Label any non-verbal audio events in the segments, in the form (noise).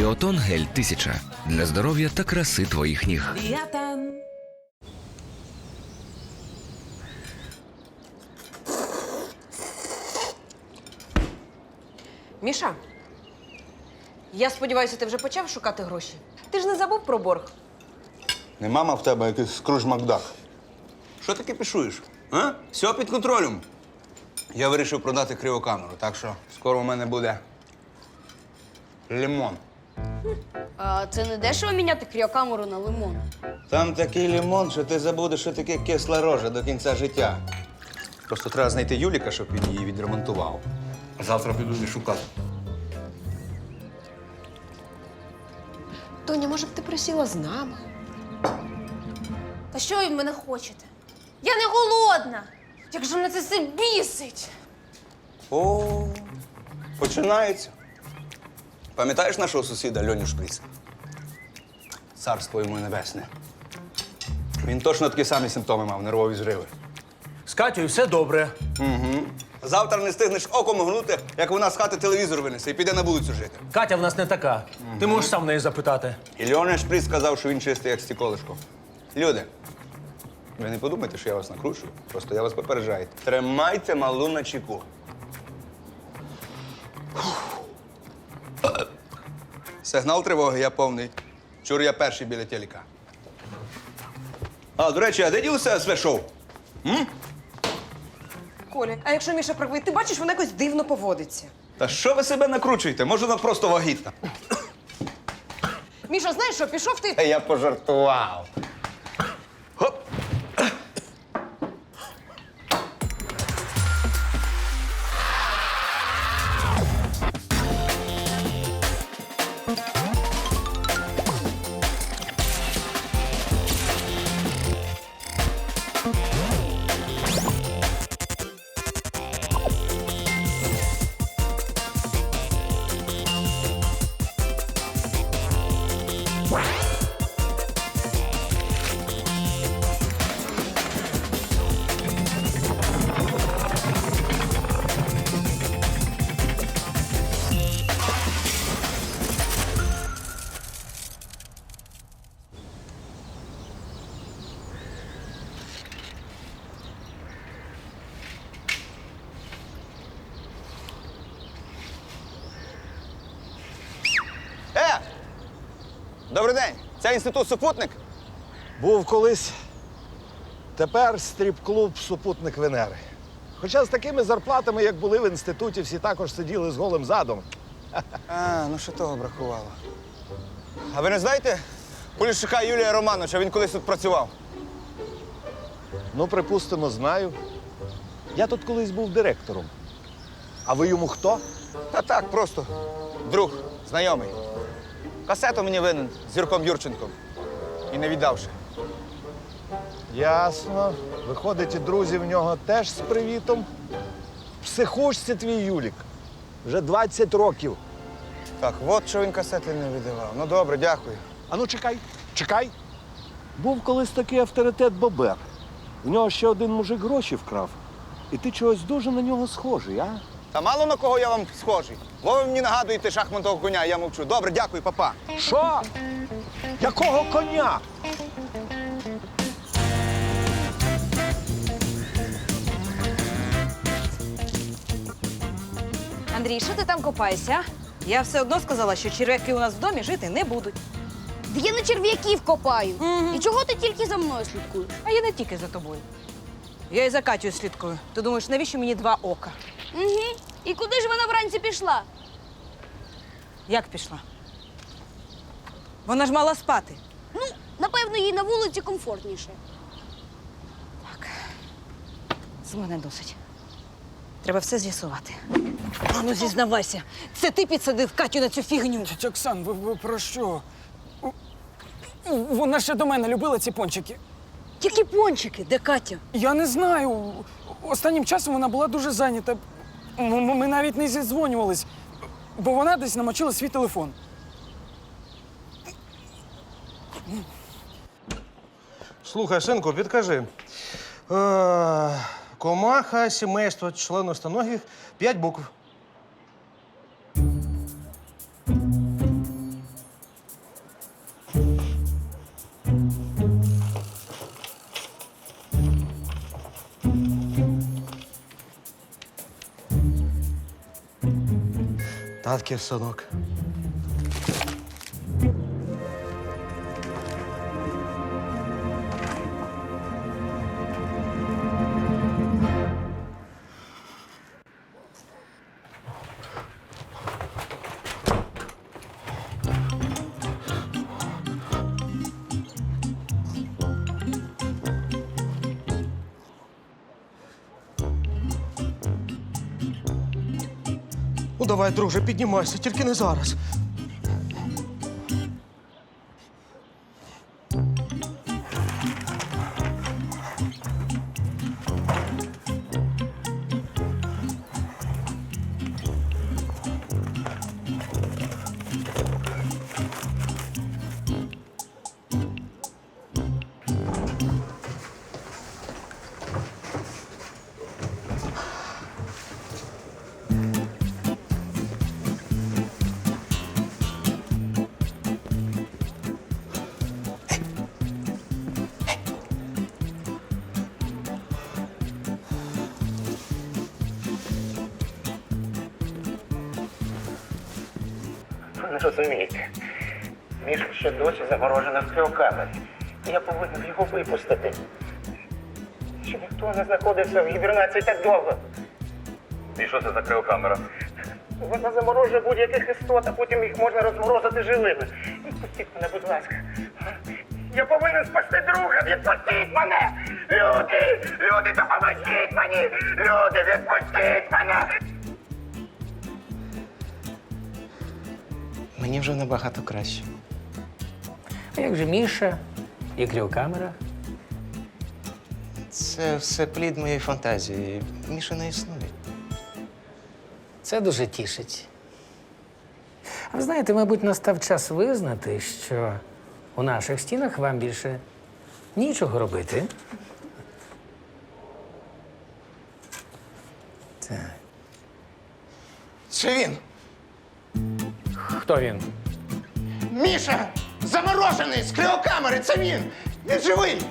Біотон гель 1000 для здоров'я та краси твоїх ніг. Біатан. Міша, я сподіваюся, ти вже почав шукати гроші. Ти ж не забув про борг. Не мама в тебе якийсь скруж Макдак. Що таке пішуєш? А? Все під контролем. Я вирішив продати кривокамеру, так що скоро у мене буде лимон. А це не дешево міняти кріокамеру на лимон. Там такий лимон, що ти забудеш, що таке кисла рожа до кінця життя. Просто треба знайти Юліка, щоб він її відремонтував. Завтра піду і шукати. Тоня, може б ти присіла з нами? Та що ви в мене хочете? Я не голодна! Як же мене це все бісить! О, починається. Пам'ятаєш нашого сусіда Льоню Шприца? Царство йому небесне. Він точно такі самі симптоми мав, нервові зриви. З Катєю все добре. Завтра не стигнеш оком мигнути, як вона з хати телевізор винесе і піде на вулицю жити. Катя в нас не така. Ти можеш сам в неї запитати. І Льоня Шприц сказав, що він чистий, як стіколишко. Люди, ви не подумайте, що я вас накручую. Просто я вас попереджаю. Тримайте малу на чеку. Сигнал тривоги, я повний. Чур я перший біля телека. А, до речі, а де ділося СВ шоу? Коля, а якщо Міша правий, ти бачиш, вона якось дивно поводиться. Та що ви себе накручуєте? Може, вона просто вагітна. Міша, знаєш що, пішов ти. Та я пожартував. Це інститут супутник? Був колись, тепер стріп-клуб Супутник Венери. Хоча з такими зарплатами, як були в інституті, всі також сиділи з голим задом. А, ну що того бракувало. А ви не знаєте Поліщука Юлія Романовича, він колись тут працював. Ну, припустимо, знаю. Я тут колись був директором. А ви йому хто? Та так, просто друг, знайомий. Касету мені винен з Юрком Юрченком. І не віддавши. Ясно. Виходить, і друзі в нього теж з привітом. В психушці твій Юлік. Вже 20 років. Так, от що він касети не віддавав. Ну добре, дякую. А ну чекай, чекай. Був колись такий авторитет Бобер. У нього ще один мужик гроші вкрав. І ти чогось дуже на нього схожий, а? Та мало на кого я вам схожий. Бо ви мені нагадуєте шахматного коня, я мовчу. Добре, дякую, папа. Що? Якого коня? Андрій, що ти там копаєшся? Я все одно сказала, що черв'яки у нас в домі жити не будуть. Де я на черв'яків копаю. І чого ти тільки за мною слідкуєш? А я не тільки за тобою. Я і за Катю слідкую. Ти думаєш, навіщо мені два ока? Угу. І куди ж вона вранці пішла? Як пішла? Вона ж мала спати. Ну, напевно, їй на вулиці комфортніше. Так. З мене досить. Треба все з'ясувати. А ну зізнавайся, це ти підсадив Катю на цю фігню. Тетя Оксан, ви, ви про що? У- у- Вона ще до мене любила ці пончики. Які пончики, де Катя? Я не знаю. Останнім часом вона була дуже зайнята. Ми навіть не зідзвонювались, бо вона десь намочила свій телефон. Слухай, синку, підкажи. Е, комаха, сімейство, членостоногих, п'ять букв. Татки, синок. Давай, друже, піднімайся, тільки не зараз. Розумієте. Міша ще досі заморожена в криокамері. Я повинен його випустити. Ще ніхто не знаходився в гібернації так довго. І що це за криокамера? Вона заморожує будь-яких істот, а потім їх можна розморозити живими. Відпустіть мене, будь ласка. Я повинен спасти друга! Відпустіть мене! Люди! Люди, допоможіть мені! Люди, відпустіть мене! Мені вже набагато краще. А як же Міша і кріокамера? Це все плід моєї фантазії. Міша не існує. Це дуже тішить. А ви знаєте, мабуть, настав час визнати, що у наших стінах вам більше нічого робити. Так. Це він! Хто він? Міша! Заморожений з криокамери! Це він! Він живий!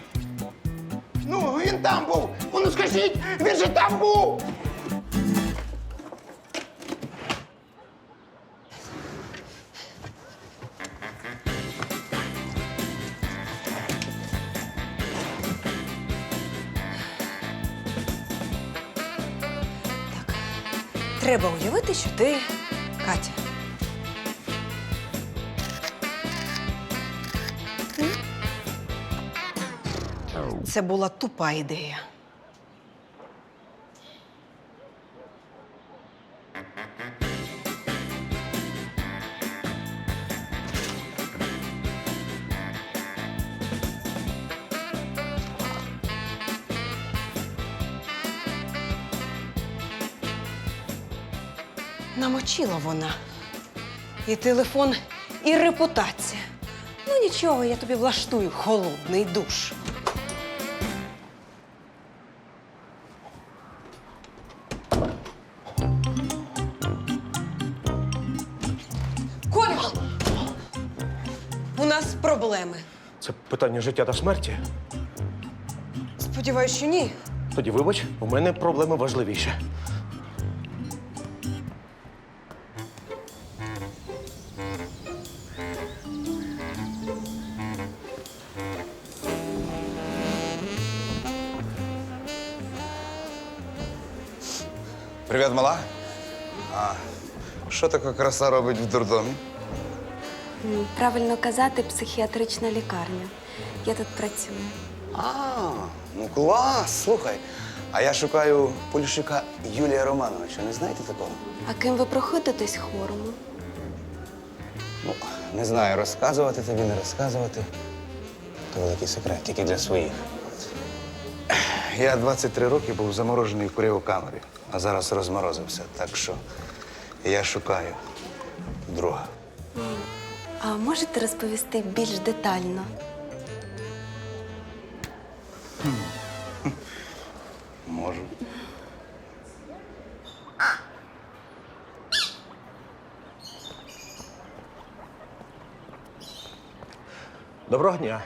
Ну, він там був! Ну скажіть, він же там був! Треба уявити, що ти Катя. Це була тупа ідея. Намочила вона. І телефон, і репутація. Ну нічого, я тобі влаштую холодний душ. Питання життя та смерті. Сподіваюсь, що ні. Тоді вибач, у мене проблеми важливіші. Привіт, мала. А що така краса робить в дурдомі? Правильно казати, психіатрична лікарня. Я тут працюю. А, ну клас, слухай. А я шукаю Поліщука Юлія Романовича. Не знаєте такого? А ким ви проходитесь хворому? Ну, не знаю, розказувати тобі, не розказувати. То великий секрет, тільки для своїх. Я 23 роки був заморожений в куріокамері, а зараз розморозився. Так що я шукаю друга. А можете розповісти більш детально? Можу. Доброго дня.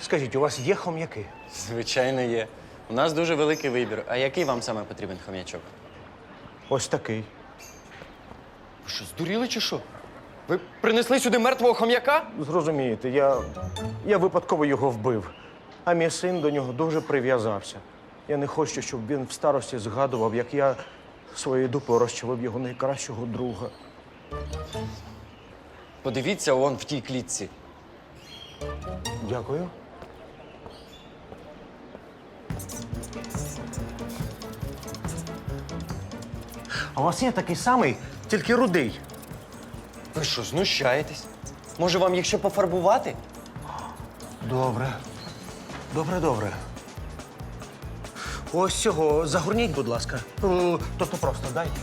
Скажіть, у вас є хом'яки? Звичайно, є. У нас дуже великий вибір. А який вам саме потрібен хом'ячок? Ось такий. Ви що, здуріли чи що? Ви принесли сюди мертвого хом'яка? Зрозумієте, я, я випадково його вбив, а мій син до нього дуже прив'язався. Я не хочу, щоб він в старості згадував, як я своєю дупою розчавив його найкращого друга. Подивіться он в тій клітці. Дякую. А у вас є такий самий, тільки рудий. Ви що, знущаєтесь? Може, вам їх ще пофарбувати? Добре. Добре, добре. Ось цього загорніть, будь ласка. Ну, Тобто просто дайте.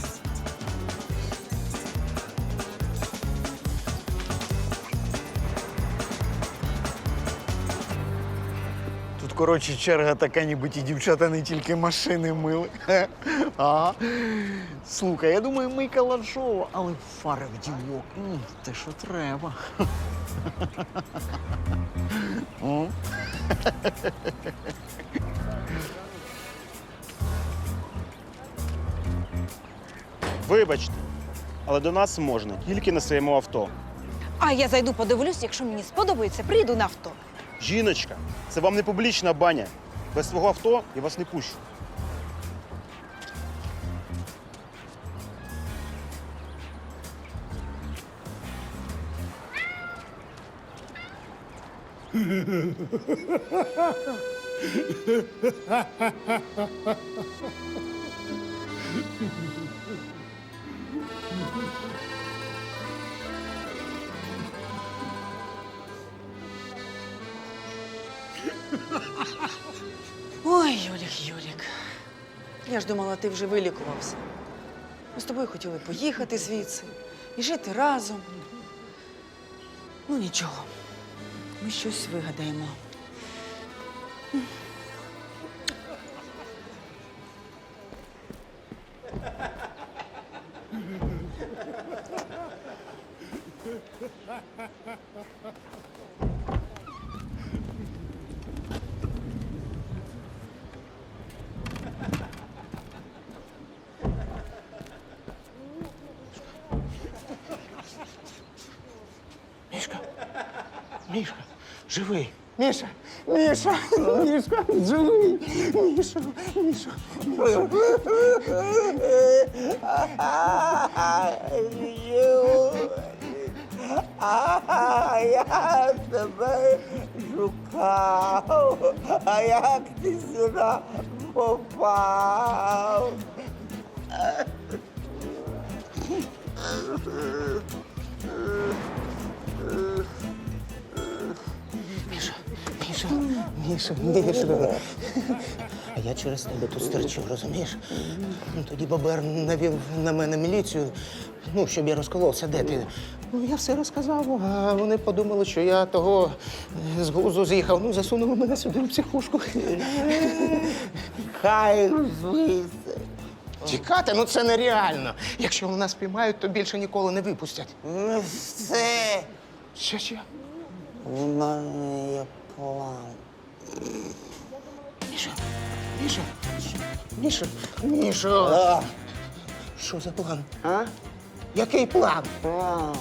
Коротше, черга така, ніби ті дівчата не тільки машини мили. (laughs) Ага. Слухай, я думаю, ми калашово, але фари в дівок. М, Те, що треба. (laughs) Вибачте, але до нас можна тільки на своєму авто. А я зайду подивлюсь, якщо мені сподобається, приїду на авто. Жіночка, це вам не публічна баня. Без свого авто я вас не пущу. (laughs) Ой, Юлік, Юлік. Я ж думала, ти вже вилікувався. Ми з тобою хотіли поїхати звідси і жити разом. Ну нічого. Ми щось вигадаємо. Мішка, живий. Міша, Міша, Міша, живий. Міша, Міша, Міша. А я тебе шукав, а як ти сюди попав? Міша, Міша. А я через тебе тут стерчу, розумієш? Тоді Бобер навів на мене міліцію, ну, щоб я розколовся, де ти. Ну, я все розказав, а вони подумали, що я того з глузу з'їхав. Ну, засунули мене сюди в психушку. Хай звідси. Тікати, ну це нереально. Якщо вони нас піймають, то більше ніколи не випустять. Ну все, Що ще? у мене є. Міша, Міша, Міша, Міша. А, Що за план? а? Який план? План.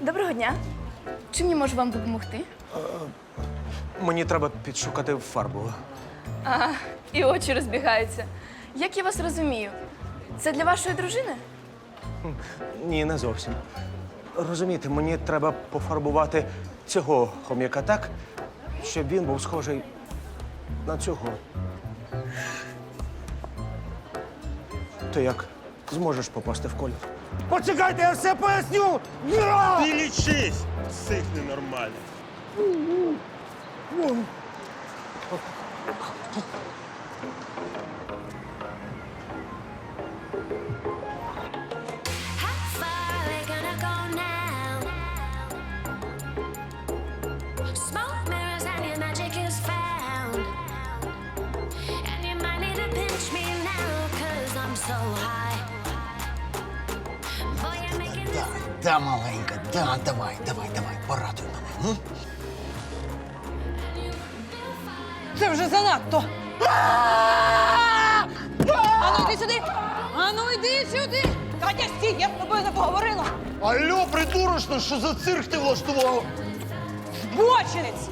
Доброго дня. Чим я можу вам допомогти? Мені треба підшукати фарбу. А, і очі розбігаються. Як я вас розумію? Це для вашої дружини? Ні, не зовсім. Розумієте, мені треба пофарбувати цього хом'яка так, щоб він був схожий на цього. Ти як зможеш попасти в колір? Почекайте, я все поясню! Ти лічись! Псих ненормальний. Smoke mirrors and your magic is found. And you might need to pinch me now, cause I'm so high. Да, маленька, да, давай, давай, Це вже занадто. Ану, йди сюди! Ану, йди сюди! Катя, стій, я з тобою не поговорила! Алло, придурочно, що за цирк ти влаштував? Бочинець!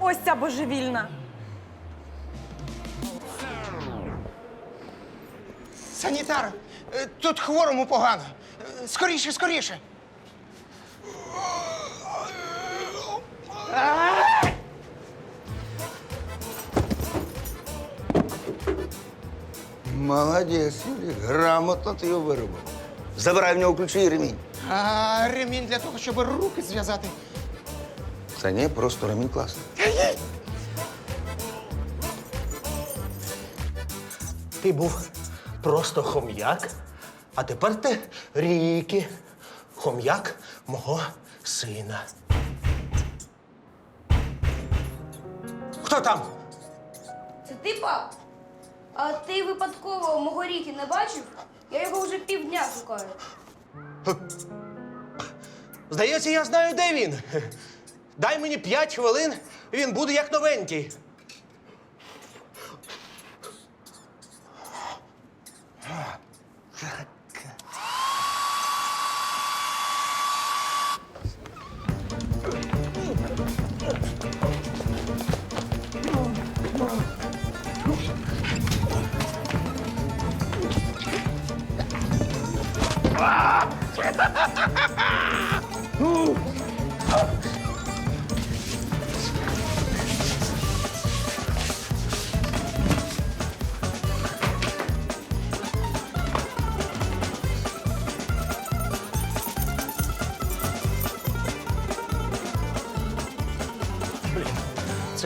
Ось ця божевільна. Санітар, е, тут хворому погано. Е, Скоріше, скоріше. Молодець, Юлік, грамотно ти його виробив. Забирай в нього ключі і ремінь. А ремінь для того, щоб руки зв'язати. Це ні, просто ремінь класний. Ти був просто хом'як, а тепер ти ріки. Хом'як мого сина. Хто там? Це ти, пап? А ти випадково мого ріки не бачив? Я його вже півдня шукаю. Здається, я знаю, де він. Дай мені п'ять хвилин, він буде як новенький.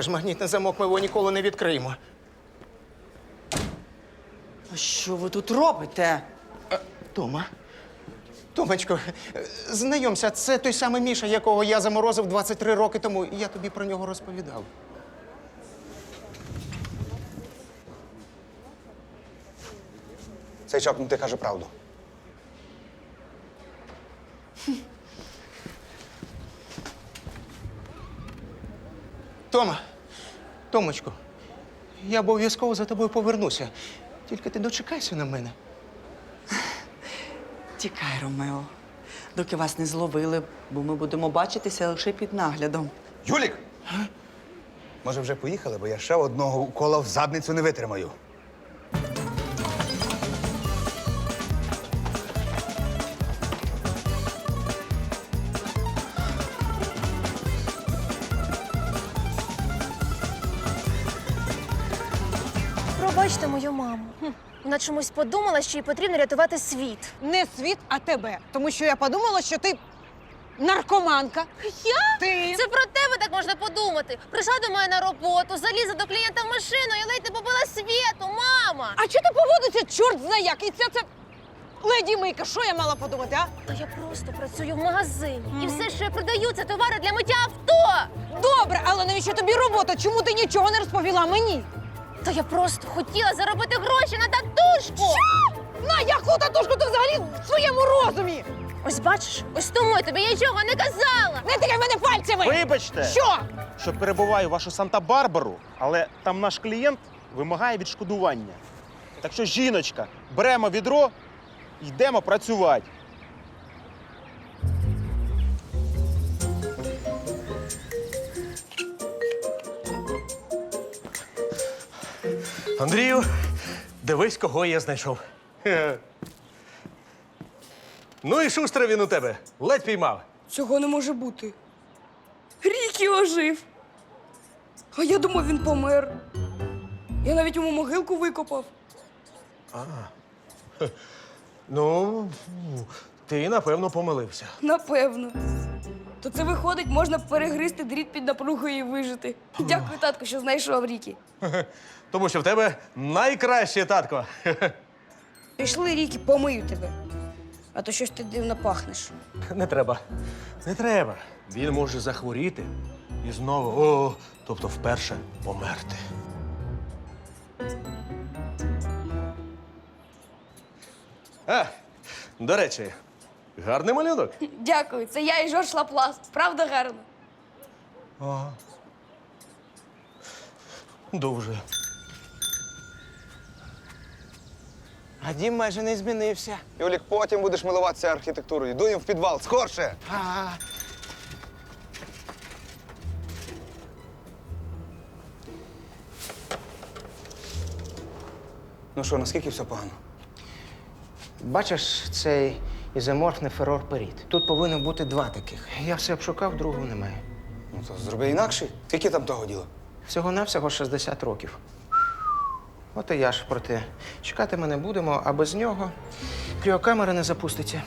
Ж магнітний замок, ми його ніколи не відкриємо. А що ви тут робите? Тома. Томочко, е, знайомся, це той самий Міша, якого я заморозив 23 роки тому. Я тобі про нього розповідав. Цей чокнутий каже правду. Тома, Томочко, я обов'язково за тобою повернуся. Тільки ти дочекайся на мене. (sighs) Тікай, Ромео, доки вас не зловили, бо ми будемо бачитися лише під наглядом. Юлік! Може, вже поїхали, бо я ще одного кола в задницю не витримаю. Чомусь подумала, що їй потрібно рятувати світ. Не світ, а тебе. Тому що я подумала, що ти наркоманка. Я? Ти. Це про тебе так можна подумати. Прийшла до мене на роботу, залізла до клієнта в машину і ледь не побила світу, мама! А чого ти поводиться, чорт зна як? І це це леді Мийка, що я мала подумати, а? Та я просто працюю в магазині. І все, що я продаю, це товари для миття авто. Добре, але навіщо тобі робота? Чому ти нічого не розповіла мені? Та я просто хотіла заробити гроші на татушку. На яку татушку ти взагалі в своєму розумі? Ось бачиш, ось тому я тобі нічого не казала. Не тикай мене пальцями! Вибачте, Що? що перебуваю вашу Санта-Барбару, але там наш клієнт вимагає відшкодування. Так що, жіночка, беремо відро і йдемо працювати. Андрію, дивись, кого я знайшов. Хе. (laughs) Ну і шустрий він у тебе. Ледь піймав. Цього не може бути. Рікі ожив. А я думав, він помер. Я навіть йому могилку викопав. (laughs) Ну, ти напевно помилився. Напевно. То це виходить, можна перегризти дріт під напругою і вижити. Дякую, татку, що знайшов Рікі. (laughs) Тому що в тебе найкраще татко. (laughs) Пішли, Рікі, помию тебе. А то щось ти дивно пахнеш. Не треба. Не треба. Він може захворіти і знову, о, тобто вперше померти. А, до речі, гарний малюнок. Дякую, це я і Жорж Лаплас. Правда гарно? Ага. Дуже. А дім майже не змінився. Юлік, потім будеш милуватися архітектурою. Дуєм в підвал, скорше! А, Ну що, наскільки все погано? бачиш цей ізоморфний ферорперіт? Тут повинно бути два таких. Я все обшукав, другого немає. Ну то зроби інакше. Скільки там того діла? Всього-навсього 60 років. От і я ж про те. Чекати ми не будемо, а без нього кріокамера не запуститься.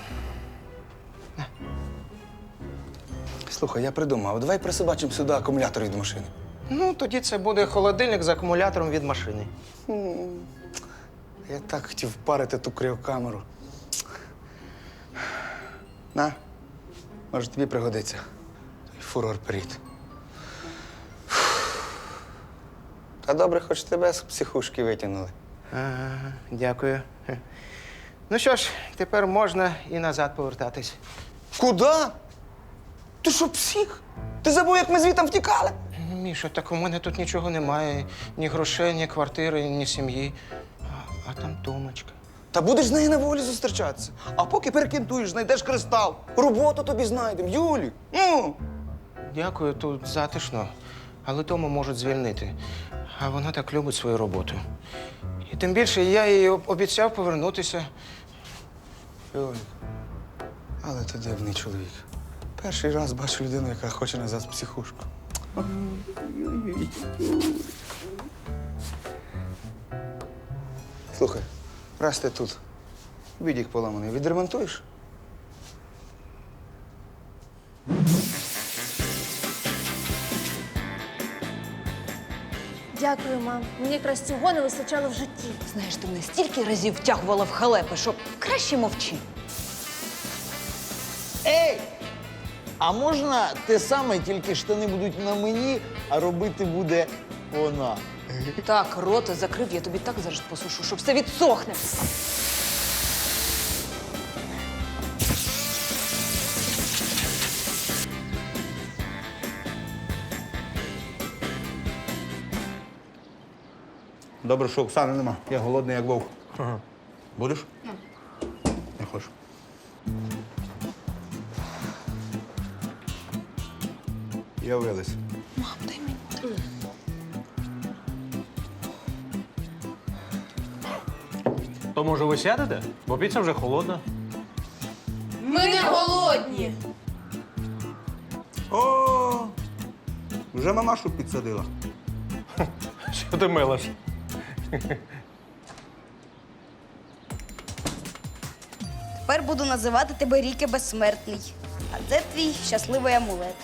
Слухай, я придумав. Давай присобачимо сюди акумулятор від машини. Ну, тоді це буде холодильник з акумулятором від машини. Я так хотів впарити ту кріокамеру. На, може, тобі пригодиться. Той Фурор періт. Та добре, хоч тебе з психушки витягнули. Ага, дякую. Хе. Ну що ж, тепер можна і назад повертатись. Куда? Ти що, псих? Ти забув, як ми звітом втікали? Міша, так у мене тут нічого немає. Ні грошей, ні квартири, ні сім'ї. А, а там Томочка. Та будеш з нею на волі зустрічатися. А поки перекінтуєш, знайдеш кристал. Роботу тобі знайдемо, Юлі. Ну. Дякую, тут затишно. Але Тому можуть звільнити. А вона так любить свою роботу. І тим більше я їй об- обіцяв повернутися. Юлі, але ти дивний чоловік. Перший раз бачу людину, яка хоче назад в психушку. Слухай, раз ти тут, відік поламаний, відремонтуєш? Дякую, мам. Мені якраз цього не вистачало в житті. Знаєш, ти мене стільки разів втягувала в халепи, що краще мовчи. Ей! А можна те саме, тільки штани будуть на мені, а робити буде вона. Так, рота закрив, я тобі так зараз посушу, що все відсохне. Добре, що Оксани нема. Я голодний, як вовк. Будеш? Не хочу. Я вилез. То може ви сядете? Бо піца вже холодна. Ми не голодні. О! Вже мамашу підсадила. (laughs) Що ти милиш? Тепер буду називати тебе Ріки Безсмертний. А це твій щасливий амулет.